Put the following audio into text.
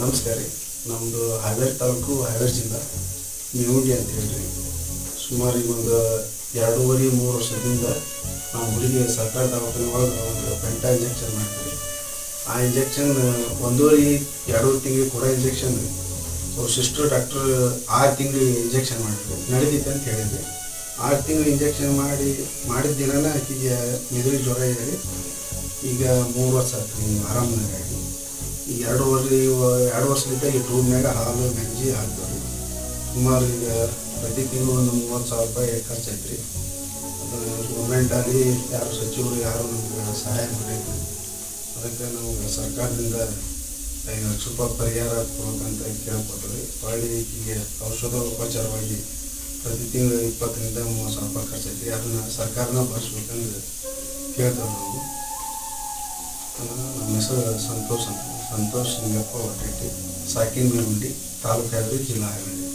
ನಮಸ್ಕಾರ ರೀ. ನಮ್ಮದು ಹಾವೇರಿ ತಾಲೂಕು ಹಾವೇರಿ ಜಿಲ್ಲಾ ಮೇವುಂಡಿ ಅಂತ ಹೇಳಿ ಸುಮಾರು ಈಗ ಒಂದು ಎರಡೂವರೆ, ಮೂರು ವರ್ಷದಿಂದ ನಾವು ಹುಡುಗಿ ಸರ್ಕಾರ ದವಾಖಾನೆ ಒಳಗೆ ಒಂದು ಪೆಂಟಾ ಇಂಜೆಕ್ಷನ್ ಮಾಡ್ತೀವಿ. ಆ ಇಂಜೆಕ್ಷನ್ ಒಂದೂವರೆ, ಎರಡು ತಿಂಗಳಿಗೆ ಕೂಡ ಇಂಜೆಕ್ಷನ್ ಅವ್ರ ಸಿಸ್ಟರ್ ಡಾಕ್ಟರ್ ಆರು ತಿಂಗಳು ಇಂಜೆಕ್ಷನ್ ಮಾಡಿದ್ರು. ನಡೀತಿತ್ತು ಅಂತ ಹೇಳಿದ್ವಿ. ಆರು ತಿಂಗಳು ಇಂಜೆಕ್ಷನ್ ಮಾಡಿ, ಮಾಡಿದ ದಿನನೇ ಆಕೆಗೆ ಮೆದುಳಿಗೆ ಜ್ವರ ಇದೆ ಈಗ ಮೂರು ವರ್ಷ ಆಯ್ತು ರೀ ಆರಾಮನಾಗಿ ಈಗ ಎರಡೂವರೆ ಎರಡು ವರ್ಷದಿಂದ ಈ ರೂಮ್ನಾಗ ಹಾಲು ಗಂಜಿ ಹಾಕ್ತಾರೆ ಸುಮಾರು ಈಗ ಪ್ರತಿ ತಿಂಗಳು ಒಂದು ಮೂವತ್ತು ಸಾವಿರ ರೂಪಾಯಿ ಖರ್ಚಾಯ್ತು ರೀ ಅದು ಗೌರ್ಮೆಂಟಲ್ಲಿ ಯಾರು ಸಚಿವರು, ಯಾರು ನಮ್ಗೆ ಸಹಾಯ ಮಾಡಬೇಕು. ಅದಕ್ಕೆ ನಮ್ಗೆ ಸರ್ಕಾರದಿಂದ ಐದು ಲಕ್ಷ ರೂಪಾಯಿ ಪರಿಹಾರ ಕೊಡ್ಬೇಕಂತ ಕೇಳ್ಕೊಟ್ರಿ ಹೊಳ್ಳಿ ಔಷಧ ಔಷಧೋಪಚಾರವಾಗಿ ಪ್ರತಿ ತಿಂಗಳು ಇಪ್ಪತ್ತರಿಂದ ಮೂವತ್ತು ಸಾವಿರ ರೂಪಾಯಿ ಖರ್ಚೈತಿ ಅದನ್ನು ಸರ್ಕಾರನ ಭರಿಸ್ಬೇಕಂದ್ರೆ ಕೇಳ್ತೇವೆ ನಾವು ನಮ್ಮ ಹೆಸರು ಸಂತೋಷ್ ಅಂತ. ಸಂತೋಷ್ ನಿಂಗಪ್ಪ ಹೊರಟಿ ಸಾಕಿನ ಮೇಲುಂಡಿ ತಾಲೂಕು ಯಾವ್ದು ಜಿಲ್ಲಾ ಹಾವೇರಿ